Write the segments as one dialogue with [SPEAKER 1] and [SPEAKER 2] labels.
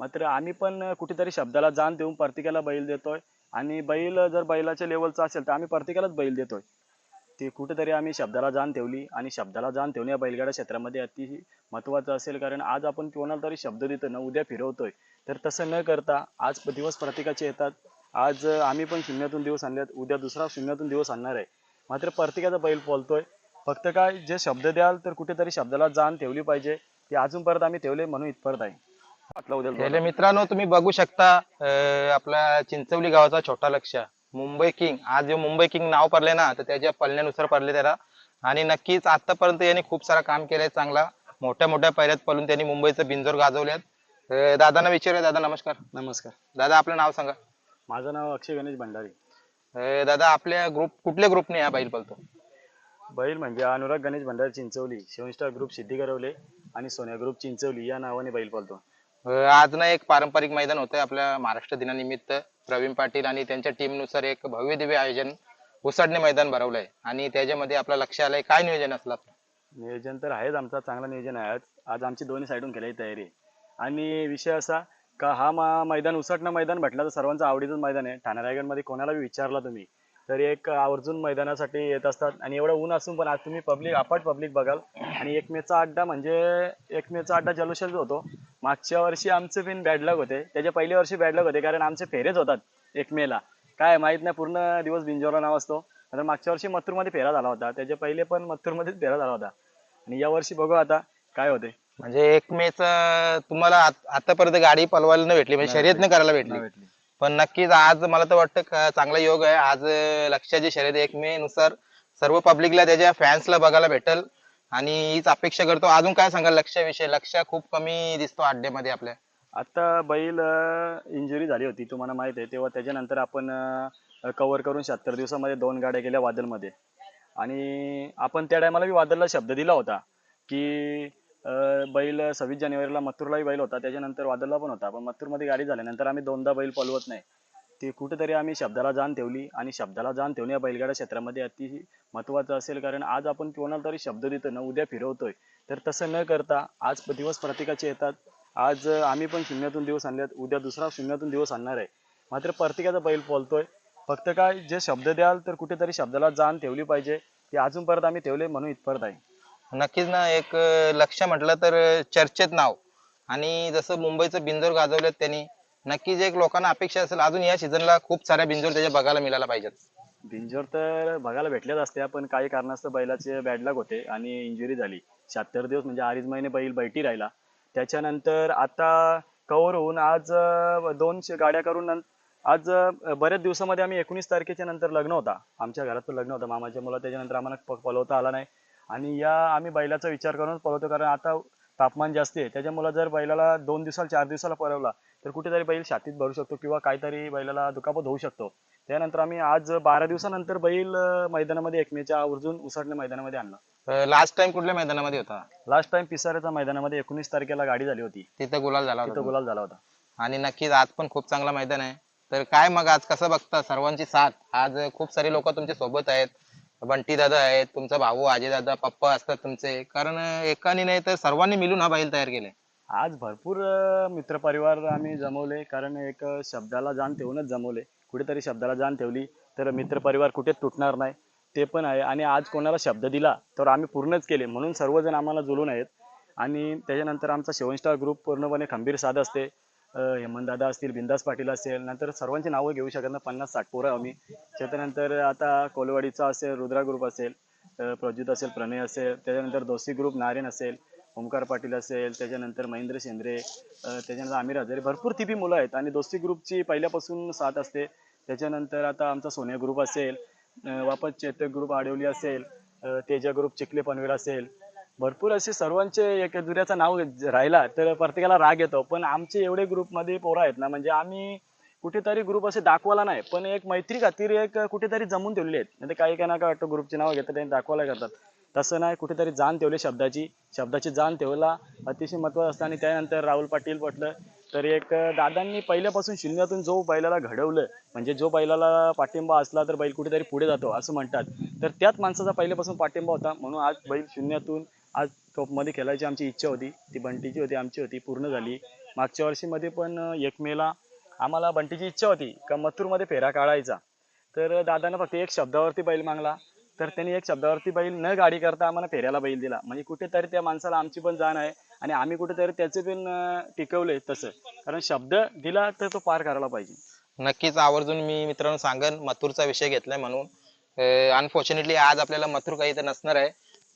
[SPEAKER 1] मात्र आम्ही पण कुठेतरी शब्दाला जाण देऊन प्रत्येकाला बैल देतोय. आणि बैल जर बैलाच्या लेवलचा असेल तर आम्ही प्रत्येकालाच बैल देतोय. ते कुठेतरी आम्ही शब्दाला जाण ठेवली. आणि शब्दाला जाण ठेवणे या बैलगाडा क्षेत्रामध्ये अतिशय महत्त्वाचं असेल कारण आज आपण कोणाला तरी शब्द देतो ना उद्या फिरवतोय. तर तसं न करता आज दिवस प्रत्येकाचे येतात. आज आम्ही पण शून्यातून दिवस आणल्यात. उद्या दुसरा शून्यातून दिवस आणणार आहे. मात्र प्रत्येकाचा बैल बोलतोय फक्त काय जे शब्द द्याल तर कुठेतरी शब्दाला जाण ठेवली पाहिजे. ते अजून परत आम्ही ठेवले म्हणून इथपर्यंत आहे.
[SPEAKER 2] गेले मित्रांनो तुम्ही बघू शकता अं, आपला चिंचवली गावाचा छोटा लक्ष. मुंबई किंग. आज जो मुंबई किंग नाव पडले ना तर त्याच्या पळण्यानुसार पडले त्याला. आणि नक्कीच आतापर्यंत यांनी खूप सारा काम केलंय चांगला. मोठ्या मोठ्या पैऱ्यात पळून त्यांनी मुंबईचं बिंजोर गाजवल्यात. दादांना विचारूया. दादा नमस्कार.
[SPEAKER 1] नमस्कार.
[SPEAKER 2] दादा आपलं नाव सांगा.
[SPEAKER 1] माझं नाव अक्षय गणेश भंडारी.
[SPEAKER 2] दादा आपल्या ग्रुप कुठल्या ग्रुपने हा बैल पळतो?
[SPEAKER 1] बैल म्हणजे अनुराग गणेश भंडारी चिंचवली. शिवस्टार ग्रुप सिद्धी गरवले आणि सोन्या ग्रुप चिंचवली या नावाने बैल पळतो.
[SPEAKER 2] आज ना एक पारंपरिक मैदान होतंय आपल्या महाराष्ट्र दिनानिमित्त. प्रवीण पाटील आणि त्यांच्या टीमनुसार एक भव्य दिव्य आयोजन उसडणे मैदान भरवलंय. आणि त्याच्यामध्ये आपलं लक्ष आलंय काय नियोजन असलं आपलं?
[SPEAKER 1] नियोजन तर आहेच आमचा चांगला नियोजन आहे आज. आज आमची दोन्ही साईडून केल्याची तयारी आहे. आणि विषय असा का हा मा मैदान उसटणं मैदान म्हटलं तर सर्वांचं आवडीचं मैदान आहे. ठाणे रायगडमध्ये कोणाला विचारला तुम्ही तर एक आवर्जून मैदानासाठी येत असतात. आणि एवढं ऊन असून पण आज तुम्ही पब्लिक अपाट पब्लिक बघाल. आणि एक मेचा अड्डा म्हणजे एक मेचा अड्डा जल्लोषाच होतो मागच्या वर्षी आमचे पण बॅड लक होते. त्याच्या पहिल्या वर्षी बॅड लक होते कारण आमचे फेरेच होतात एक मेला. काय माहीत नाही पूर्ण दिवस बिंजोरा नाव असतो. तर मागच्या वर्षी मथुरमध्ये फेरा झाला होता. त्याच्या पहिले पण मथुरमध्येच फेरा झाला होता. आणि या वर्षी बघू आता काय होते.
[SPEAKER 2] म्हणजे एक मेच तुम्हाला आत- आतापर्यंत गाडी पलवायला न भेटली म्हणजे शर्यत न करायला भेटली. पण नक्कीच आज मला तर वाटतं का चांगला योग आहे. आज अं, लक्ष्याची शर्यत एक मे नुसार सर्व पब्लिकला त्याच्या फॅन्सला बघायला भेटल. आणि हीच अपेक्षा करतो. अजून काय सांगा लक्ष्याविषयी लक्ष खूप कमी दिसतो अड्ड्यामध्ये आपल्या.
[SPEAKER 1] आता बैल इंजुरी झाली होती तुम्हाला माहीत आहे. तेव्हा त्याच्यानंतर आपण कव्हर करून शहात्तर दिवसामध्ये दोन गाड्या गेल्या वादलमध्ये. आणि आपण त्या टायमाला वादलला शब्द दिला होता की बैल सव्वीस जानेवारीला मथुरलाही बैल होता. त्याच्यानंतर वादलला पण होता. पण मथुरमध्ये गाडी झाल्यानंतर आम्ही दोनदा बैल पलवत नाही. ते कुठेतरी आम्ही शब्दाला जाण ठेवली आणि शब्दाला जाण ठेवणे या बैलगाडा क्षेत्रामध्ये अति महत्त्वाचं असेल कारण आज आपण कोणाला तरी शब्द देतो ना उद्या फिरवतोय. तर तसं न करता आज दिवस प्रत्येकाचे येतात. आज आम्ही पण शून्यातून दिवस आणलेत उद्या दुसरा शून्यातून दिवस आणणार आहे. मात्र प्रत्येकाचा बैल बोलतोय फक्त काय जे शब्द द्याल तर कुठेतरी शब्दाला जाण ठेवली पाहिजे. ते अजून परत आम्ही ठेवले म्हणून इथपर्यंत आहे.
[SPEAKER 2] नक्कीच ना एक लक्ष म्हटलं तर चर्चेत नाव. आणि जसं मुंबईचं बिंदोर गाजवलं त्यांनी नक्कीच एक लोकांना अपेक्षा असेल अजून या सीझनला खूप साऱ्या बिंजोर त्याच्या बघायला मिळायला पाहिजेत.
[SPEAKER 1] बिंजोर तर बघायला भेटल्याच असत्या पण काही कारणास्तव बैलाचे बॅड लक होते आणि इंजुरी झाली. शहात्तर दिवस म्हणजे अडीच महिने बैल बैठी राहिला. त्याच्यानंतर आता कव्हर होऊन आज अं, दोन शे- गाड्या करून नं- आज अं, बऱ्याच दिवसामध्ये आम्ही एकोणीस तारखेच्या नंतर लग्न होता. आमच्या घरात पण लग्न होतं. मामाच्या मुला त्याच्यानंतर आम्हाला प- पळवता आला नाही. आणि या आम्ही बैलाचा विचार करूनच पळवतो कारण आता तापमान जास्त आहे. त्याच्यामुळे जर बैलाला दोन दिवसाला चार दिवसाला पळवला तर कुठेतरी बैल छातीत भरू शकतो किंवा काहीतरी बैलाला दुखापत होऊ शकतो. त्यानंतर आम्ही आज बारा दिवसानंतर बैल मैदानामध्ये एकमेच्या आवर्जून उसटणे मैदानामध्ये आणला.
[SPEAKER 2] लास्ट टाइम कुठल्या मैदानामध्ये होता?
[SPEAKER 1] लास्ट टाइम पिसाऱ्याच्या मैदानामध्ये एकोणीस तारखेला गाडी झाली होती.
[SPEAKER 2] तिथं गुलाल झाला
[SPEAKER 1] तिथं
[SPEAKER 2] होता
[SPEAKER 1] गुलाल झाला होता.
[SPEAKER 2] आणि नक्कीच आज पण खूप चांगला मैदान आहे. तर काय मग आज कसं बघता सर्वांची साथ? आज खूप सारे लोक तुमच्यासोबत आहेत. बंटी दादा आहेत तुमचा भाऊ अजय दादा पप्पा असतात तुमचे. कारण एकाने नाही तर सर्वांनी मिळून हा बैल तयार केलाय.
[SPEAKER 1] आज भरपूर अं, मित्रपरिवार आम्ही जमवले. कारण एक अं, शब्दाला जाण ठेवूनच जमवले. कुठेतरी शब्दाला जाण ठेवली तर मित्रपरिवार कुठेच तुटणार नाही. ते पण आहे. आणि आज कोणाला शब्द दिला तर आम्ही पूर्णच केले. म्हणून सर्वजण आम्हाला जुळून आहेत. आणि त्याच्यानंतर आमचा सेवन स्टार ग्रुप पूर्णपणे खंबीर साध असते. अं, हेमंत दादा असतील बिंदास पाटील असेल नंतर सर्वांची नावं घेऊ शकत ना पन्नास साठ पोरं आम्ही. त्याच्यानंतर आता कोलवाडीचा असेल रुद्रा ग्रुप असेल अं, प्रज्युत असेल प्रणय असेल. त्याच्यानंतर दोस्ती ग्रुप नारायण असेल. ओमकार पाटील असेल त्याच्यानंतर महेंद्र शेंद्रे त्याच्यानंतर आमिर हजारे भरपूर ती बी मुलं आहेत. आणि दोस्ती ग्रुपची पहिल्यापासून साथ असते. त्याच्यानंतर आता आमचा सोन्या ग्रुप असेल वापस चेतक ग्रुप आडवली असेल तेजा ग्रुप चिखले पनवेल असेल. भरपूर असे सर्वांचे एक दुऱ्याचं नाव राहिला तर प्रत्येकाला राग येतो. पण आमचे एवढे ग्रुपमध्ये पोरं आहेत ना म्हणजे आम्ही कुठेतरी ग्रुप असे दाखवायला नाही पण एक मैत्री खातीर एक कुठेतरी जमून ठेवलेले आहेत. म्हणजे काही काही ना काय वाटतं ग्रुपचे नाव घेतात आणि दाखवायला करतात. तसं नाही कुठेतरी जाण ठेवली शब्दाची. शब्दाची जाण ठेवला अतिशय महत्त्वाचं असतं. आणि त्यानंतर राहुल पाटील म्हटलं तर एक दादांनी पहिल्यापासून शून्यातून जो बैलाला घडवलं म्हणजे जो बैलाला पाठिंबा असला तर बैल कुठेतरी पुढे जातो असं म्हणतात. तर त्याच माणसाचा पहिल्यापासून पाठिंबा होता. म्हणून आज बैल शून्यातून आज टॉपमध्ये खेळायची आमची इच्छा होती. ती बंटीची होती आमची होती पूर्ण झाली. मागच्या वर्षीमध्ये पण एक मेला आम्हाला बंटीची इच्छा होती का मथुरमध्ये फेरा काढायचा. तर दादानं फक्त एक शब्दावरती बैल मागला. तर त्यांनी एक शब्दावरती बैल न गाडी करता आम्हाला फेऱ्याला बैल दिला. म्हणजे कुठेतरी त्या माणसाला आमची पण जाण आहे आणि आम्ही कुठेतरी त्याचे पण टिकवले तसं. कारण शब्द दिला तर तो पार करायला पाहिजे.
[SPEAKER 2] नक्कीच आवर्जून मी मित्रांनो सांगन मथुरचा विषय घेतलाय म्हणून. अनफॉर्च्युनेटली आज आपल्याला मथुर काही तर नसणार आहे.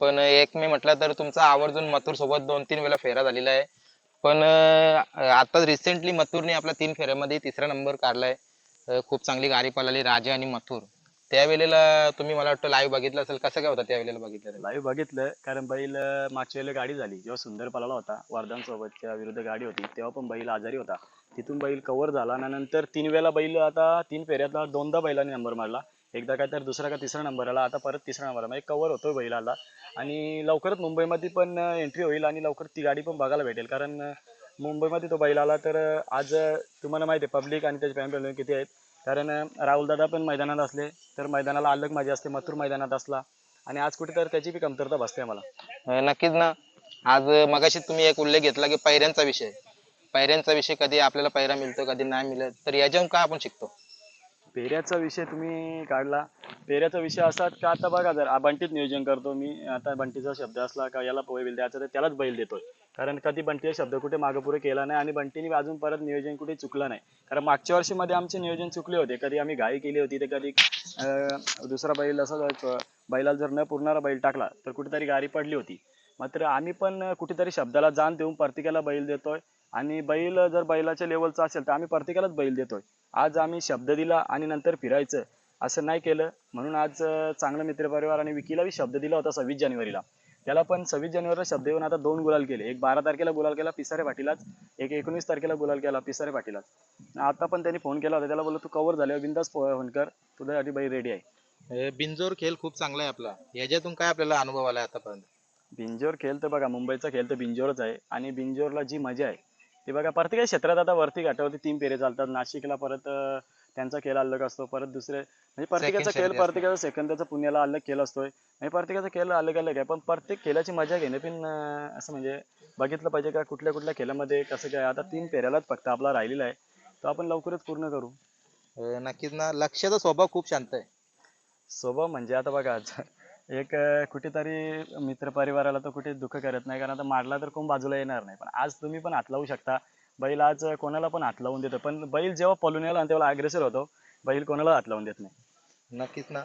[SPEAKER 2] पण एक मी म्हटलं तर तुमचा आवर्जून मथुर सोबत दोन तीन वेळा फेरा झालेला आहे. पण आता रिसेंटली मथुरने आपल्या तीन फेऱ्यामध्ये तिसरा नंबर काढलाय. खूप चांगली गाडी पळाली राजा आणि मथुर. त्यावेळेला तुम्ही मला वाटतं लाईव्ह बघितलं असेल. कसं काय होतं त्यावेळेला बघितलं
[SPEAKER 1] लाईव्ह बघितलं कारण बैल अं, मागच्या वेळेला गाडी झाली. जेव्हा सुंदर पळाला होता वर्धन सोबतच्या विरुद्ध गाडी होती तेव्हा पण बैल आजारी होता. तिथून बैल कव्हर झाला आणि नंतर तीन वेळेला बैल आता तीन फेऱ्यातला दोनदा बैलांनी नंबर मारला. एकदा काय तर दुसरा का तिसरा नंबर आला आता परत तिसरा नंबर आला. म्हणजे कव्हर होतोय बैलाला. आणि लवकरच मुंबईमध्ये पण एंट्री होईल आणि लवकर ती गाडी पण बघायला भेटेल. कारण अं, मुंबईमध्ये तो बैल आला तर अं, आज अं, तुम्हाला माहिती आहे पब्लिक आणि त्याचे फॅन किती आहेत. कारण राहुल दादा पण मैदानात असले तर मैदानाला अलग मजा असते मथुर मैदानात असला. आणि आज कुठेतरी त्याची बी कमतरता भासते मला
[SPEAKER 2] नक्कीच ना. आज मगाशी तुम्ही एक उल्लेख घेतला की पैऱ्यांचा विषय. पैऱ्यांचा विषय कधी आपल्याला पैरा मिळतो कधी नाही मिळत. तर याच्यावरून काय आपण शिकतो?
[SPEAKER 1] पेऱ्याचा विषय तुम्ही काढला. पेऱ्याचा विषय असा का आता बघा जर बंटीत नियोजन करतो मी. आता बंटीचा शब्द असला का याला बैल द्यायचा तर त्यालाच बैल देतोय. कारण कधी बंटीचा शब्द कुठे मागपुरे केला नाही आणि बंटीने अजून परत नियोजन कुठे चुकलं नाही. कारण मागच्या वर्षीमध्ये आमचे नियोजन चुकले होते. कधी आम्ही घाई केली होती तर कधी दुसरा बैल असा बैलाला जर न पुरणारा बैल टाकला तर कुठेतरी गाडी पडली होती. मात्र आम्ही पण कुठेतरी शब्दाला जाण देऊन प्रत्येकाला बैल देतोय. आणि बैल जर बैलाच्या लेवलचा असेल तर आम्ही प्रत्येकालाच बैल देतोय. आज आम्ही शब्द दिला आणि नंतर फिरायचं असं नाही केलं. म्हणून आज चांगलं मित्रपरिवार आणि विकीलाही शब्द दिला होता सव्वीस जानेवारीला. त्याला पण सव्वीस जानेवारीला शब्द येऊन आता दोन गुलाल केले. एक बारा तारखेला गुलाल केला पिसारे पाटीलाच. एक एकोणीस तारखेला गुलाल केला पिसारे पाटीलाच. आता पण त्यांनी फोन केला होता. त्याला बोललो तू कवर झाल्यावर बिंदास फोन कर. तुझ्यासाठी बैल रेडी आहे.
[SPEAKER 2] अं, बिनजोर खेळ खूप चांगला आहे आपला. याच्यातून काय आपल्याला अनुभव आलाय आतापर्यंत?
[SPEAKER 1] बिंजोर खेळ तर बघा मुंबईचा खेळ तर बिंजोरच आहे. आणि बिंजोरला जी मजा आहे ती बघा प्रत्येक क्षेत्रात आता वरती घाटावरती तीन पेरे चालतात. नाशिकला परत त्यांचा खेळ अलग असतो. परत दुसरे म्हणजे प्रत्येकाचा खेळ. प्रत्येकाचा सेकंदाचा पुण्याला अलग खेळ असतोय. म्हणजे प्रत्येकाचा खेळ अलग अलग आहे. पण प्रत्येक खेळाची मजा घेणे पण असं म्हणजे बघितलं पाहिजे का कुठल्या कुठल्या खेळामध्ये कसं काय. आता तीन पेऱ्यालाच फक्त आपला राहिलेला आहे. तो आपण लवकरच पूर्ण करू.
[SPEAKER 2] नक्कीच ना. लक्ष्याचा स्वभाव खूप शांत आहे.
[SPEAKER 1] स्वभाव म्हणजे आता बघा एक कुठेतरी मित्र परिवाराला तर कुठे दुःख करत नाही. कारण आता मारला तर कोण बाजूला येणार नाही. पण आज तुम्ही पण हात लावू शकता. बैल आज कोणाला पण हात लावून देतो. पण बैल जेव्हा पळून यायला आणि तेव्हा अग्रेसर होतो बैल कोणाला हात लावून देत नाही.
[SPEAKER 2] नक्कीच ना.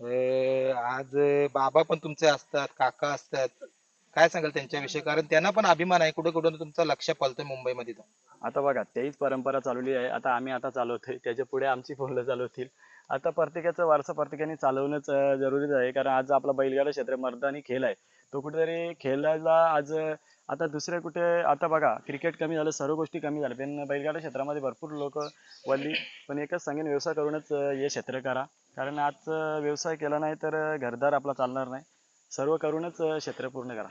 [SPEAKER 2] अं, आज बाबा पण तुमचे असतात काका असतात. काय सांगाल त्यांच्याविषयी? कारण त्यांना पण अभिमान आहे. कुठे कुठे तुमचं लक्ष पलतंय मुंबईमध्ये तर
[SPEAKER 1] आता बघा तेच परंपरा चालवली आहे. आता आम्ही आता चालवतोय. त्याच्या पुढे आमची पावलं चालवतील. आता प्रत्येकाचा वारसा प्रत्येकाने चालवणंच अं, जरुरीच आहे. कारण आज आपला बैलगाडा क्षेत्र मर्दानी खेळ आहे. तो कुठेतरी खेळायला आज अं, आता दुसरे कुठे आता बघा क्रिकेट कमी झालं सर्व गोष्टी कमी झाल्या. पण बैलगाडा क्षेत्रामध्ये भरपूर लोक वल्ली पण एकच सांगेन व्यवसाय करूनच हे क्षेत्र करा. कारण आज व्यवसाय केला नाही तर घरदार आपला चालणार नाही. सर्व करूनच क्षेत्र पूर्ण करा.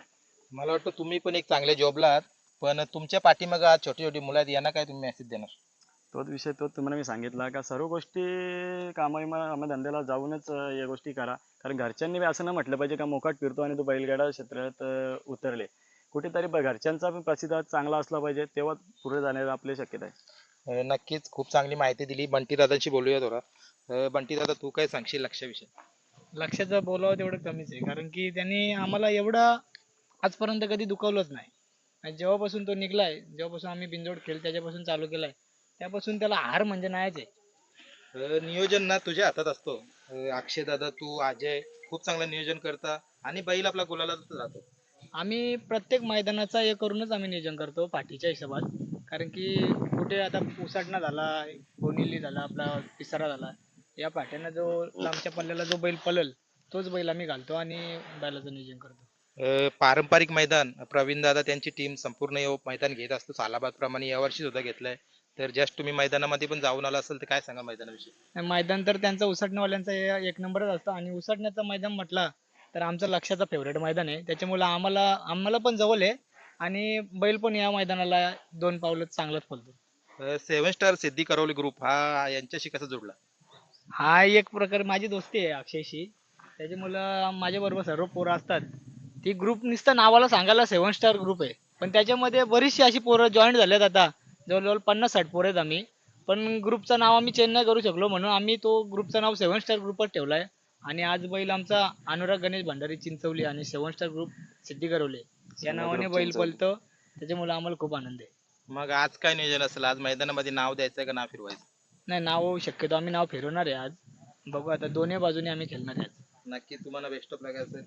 [SPEAKER 2] मला वाटतं तुम्ही पण एक चांगल्या जॉबला आहात. पण तुमच्या पाठीमागे आज छोटी छोटी मुलं आहेत यांना काय तुम्ही मेसेज देणार?
[SPEAKER 1] तोच विषय तोच तुम्हाला मी सांगितला का सर्व गोष्टी कामा धंद्याला जाऊनच या गोष्टी करा. कारण घरच्यांनी असं न म्हटलं पाहिजे का मोकाट फिरतो आणि तो बैलगाडा क्षेत्रात उतरले. कुठेतरी ब- घरच्यांचा पण प्रतिसाद चांगला असला पाहिजे तेव्हा पुढे जाण्याची आपली शक्यता आहे.
[SPEAKER 2] अं, नक्कीच. खूप चांगली माहिती दिली. बंटी दादांशी बोलूया थोडा. अं, बंटी दादा तू काय सांगशील लक्षाविषयी?
[SPEAKER 3] लक्षाचं बोलावं तेवढं कमीच आहे. कारण की त्यांनी आम्हाला एवढं आजपर्यंत कधी दुखवलंच नाही. आणि जेव्हापासून तो निघलाय जेव्हापासून आम्ही बिंजोड खेळ त्याच्यापासून चालू केलाय त्यापासून त्याला हार म्हणजे नाहीच आहे.
[SPEAKER 2] अं, नियोजन ना तुझ्या हातात असतो. अं, अक्षय दादा तू अजय खूप चांगलं नियोजन करता. आणि बैल आपला गुलाला राहतो.
[SPEAKER 3] आम्ही प्रत्येक मैदानाचा हे करूनच आम्ही नियोजन करतो पाठीच्या हिशोबात. कारण की कुठे आता उसाटणा झाला कोनिली झाला आपला पिसारा झाला या पाट्यांना जो लांबच्या पल्ल्याला जो बैल पळल तोच बैल आम्ही घालतो आणि बैलाचं नियोजन करतो.
[SPEAKER 2] अं, पारंपरिक मैदान प्रवीण दादा त्यांची टीम संपूर्ण हे मैदान घेत असतो सालाबाद प्रमाणे यावर्षी सुद्धा घेतलंय. तर जस्ट तुम्ही मैदानामध्ये पण जाऊन आला असेल तर काय सांगा मैदानाविषयी?
[SPEAKER 3] आणि मैदान तर त्यांचा उसटण्यावाल्यांचा हे एक नंबरच असतं आणि उसटण्याचं मैदान म्हटलं तर आमचं लक्षाचं फेवरेट मैदान आहे. त्याच्यामुळे आम्हाला आम्हाला पण जवळ आहे. आणि बैल पण या मैदानाला दोन पावलं चांगलंच पळतो
[SPEAKER 2] seven star Siddhi Karavali group हा यांच्याशी कसा जोडला?
[SPEAKER 3] हा एक प्रकारे माझी दोस्ती आहे अक्षयशी. त्याच्यामुळं माझ्या बरोबर सर्व पोरं असतात. ती ग्रुप नुसतं नावाला सांगायला सेव्हन स्टार ग्रुप आहे. पण त्याच्यामध्ये बरीचशी अशी पोरं जॉईन झाल्यात आता. जवळजवळ पन्नास साठ पोरं आहेत आम्ही. पण ग्रुपचं नाव आम्ही चेंज नाही करू शकलो म्हणून आम्ही तो ग्रुपचं नाव सेव्हन स्टार ग्रुपच ठेवला आहे आणि आज बैल आमचा अनुराग गणेश भंडारी चिंचवली आणि सेव्हन स्टार ग्रुप सिद्धी करवले या नावाने बैल पलतो. त्याच्यामुळे आम्हाला खूप आनंद आहे.
[SPEAKER 2] मग आज काय नियोजन असेल? आज मैदानामध्ये नाव द्यायचं का नाव फिरवायचं?
[SPEAKER 3] नाही नाव शक्यतो आम्ही नाव फिरवणार आहे आज. बघू आता. दोन्ही बाजूने आम्ही खेळणार आहे आज.
[SPEAKER 2] नक्की तुम्हाला बेस्ट ऑफ लक असेल.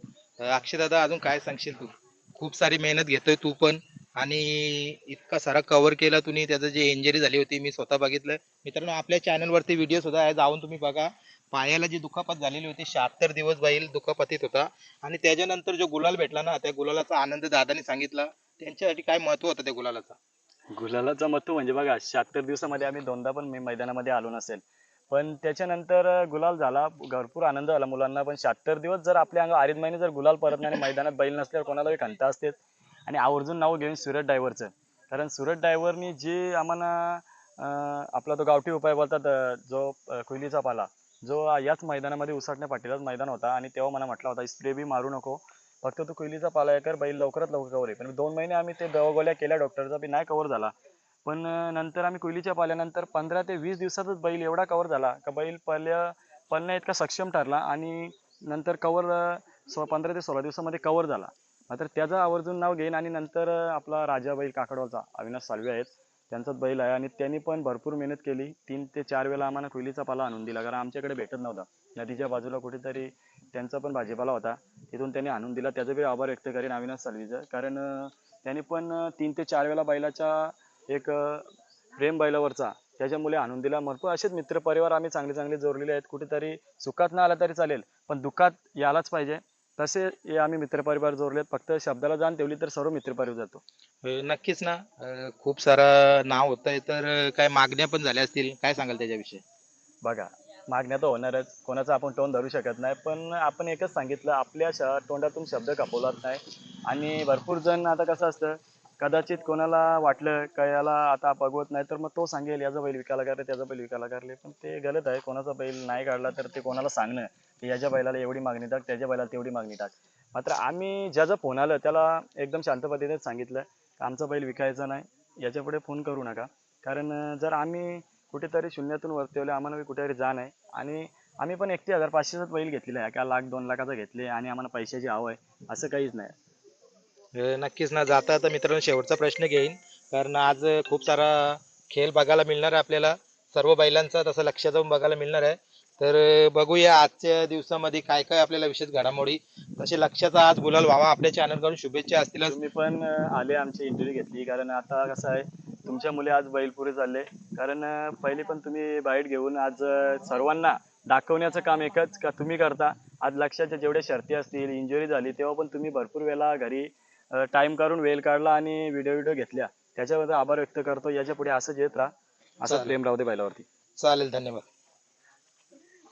[SPEAKER 2] अक्षय दादा अजून काय सांगशील तू? खूप सारी मेहनत घेतोय तू पण. आणि इतका सारा कव्हर केला तुम्ही. त्याचं जे इंजरी झाली होती मी स्वतः बघितलं मित्रांनो आपल्या चॅनल वरती व्हिडिओ सुद्धा आहे. जाऊन तुम्ही बघा. पायाला जी दुखापत झालेली होती शहात्तर दिवस बैल दुखापतीत होता. आणि त्याच्यानंतर जो गुलाल भेटला ना त्या गुलालाचा आनंद दादाने सांगितला. त्यांच्यासाठी काय महत्त्व होतं त्या गुलालाचा?
[SPEAKER 1] गुलालाचं महत्त्व म्हणजे बघा शहात्तर दिवसामध्ये आम्ही दोनदा पण मी मैदानामध्ये आलो नसेल. पण त्याच्यानंतर गुलाल झाला भरपूर आनंद झाला मुलांना. पण शहात्तर दिवस जर आपल्या अंग आरीत महिने जर गुलाल परत नाही आणि मैदानात बैल नसल्यावर कोणाला खंता खंत असतेच. आणि आवर्जून नाव घेऊन सुरत ड्रायव्हरचं कारण सुरत ड्रायव्हरनी जे आम्हाला आपला तो गावठी उपाय बोलतात जो अं, कोयलीचा पाला. जो याच मैदानामध्ये उसटण्या पाटीलाच मैदान होता आणि तेव्हा मला म्हटला होता स्प्रे बी मारू नको. फक्त तू कोयलीचा पाला कर बैल लवकरात लवकर कवर आहे पण दोन महिने आम्ही ते दवा गोळ्या केल्या डॉक्टरचा बी नाही कवर झाला. पण नंतर आम्ही कोयलीच्या पाल्यानंतर पंधरा ते वीस दिवसातच बैल एवढा कवर झाला का बैल पल्या पळण्या इतका सक्षम ठरला आणि नंतर कवर सो पंधरा ते सोळा दिवसामध्ये कवर झाला. मात्र त्याचं आवर्जून नाव घेईन आणि नंतर आपला राजा बैल काकडवाचा अविनाश सालवे आहेत. त्यांचाच बैल आहे आणि त्यांनी पण भरपूर मेहनत केली. तीन ते चार वेळा आम्हाला कोयलीचा पाला आणून दिला. कारण आमच्याकडे भेटत नव्हता. नदीच्या बाजूला कुठेतरी त्यांचा पण भाजीपाला होता. तिथून त्यांनी आणून दिला. त्याचं बी आभार व्यक्त करेन अविनाश सालवीचं. कारण त्यांनी पण तीन ते चार वेळा बैलाच्या एक प्रेम बैलावरचा त्याच्यामुळे आणून दिला. भरपूर असेच मित्रपरिवार आम्ही चांगले चांगले जोडलेले आहेत. कुठेतरी सुखात न आला तरी चालेल. पण दुःखात यायलाच पाहिजे. तसे हे आम्ही मित्रपरिवार जोडलेत फक्त शब्दाला जाण ठेवली तर सर्व मित्रपरिवार जातो.
[SPEAKER 2] नक्कीच ना. अं, खूप सारं नाव होतंय तर अं, काय मागण्या पण झाल्या असतील? काय सांगाल त्याच्याविषयी?
[SPEAKER 1] बघा मागण्या तर होणारच. कोणाचं आपण तोंड धरू शकत नाही. पण आपण एकच सांगितलं आपल्या श तोंडातून शब्द कपवलाच नाही. आणि भरपूर जण आता कसं असतं कदाचित कोणाला वाटलं का याला आता बघवत नाही तर मग तो सांगेल याचा बैल विकायला करले त्याचा बैल विकायला करले पण ते गलत आहे. कोणाचा बैल नाही काढला तर ते कोणाला सांगणं. की याच्या बैलाला एवढी मागणी टाक त्याच्या बैलाला तेवढी मागणी टाक. मात्र आम्ही ज्याचं फोन आलं त्याला एकदम शांत पद्धतीनेच सांगितलं आमचा बैल विकायचा नाही याच्यापुढे फोन करू नका. कारण जर आम्ही कुठेतरी शून्यातून वरतेवले आम्हाला कुठेतरी जाण आहे. आणि आम्ही पण एकतीस हजार पाचशेचाच बैल घेतलेला आहे का लाख दोन लाखाचा घेतले आणि आम्हाला पैशाची हवं आहे असं काहीच नाही.
[SPEAKER 2] नक्कीच ना. जाता आता मित्रांनो शेवटचा प्रश्न घेईन. कारण आज खूप सारा खेळ बघायला मिळणार आहे आपल्याला. सर्व बैलांचा तसं लक्ष जाऊन बघायला मिळणार आहे. तर बघूया आजच्या दिवसामध्ये काय काय आपल्याला विशेष घडामोडी. तसे लक्षाचा आज गुलाल व्हावा आपल्या चॅनलकडून शुभेच्छा असतील.
[SPEAKER 1] तुम्ही पण आले आमची इंटरव्ह्यू घेतली. कारण आता कसं आहे तुमच्या मुले आज बैल पुरे चालले. कारण पहिले पण तुम्ही बाईट घेऊन आज सर्वांना दाखवण्याचं काम एकच का तुम्ही करता? आज लक्षाच्या जेवढ्या शर्ती असतील इंजुरी झाली तेव्हा पण तुम्ही भरपूर वेळा घरी टाइम काढून वेळ काढला आणि व्हिडिओ व्हिडिओ घेतल्या. त्याच्याबद्दल आभार व्यक्त करतो. याच्यापुढे असंच येत राहा. असं. प्रेम राहू दे बैलावरती.
[SPEAKER 2] चालेल धन्यवाद.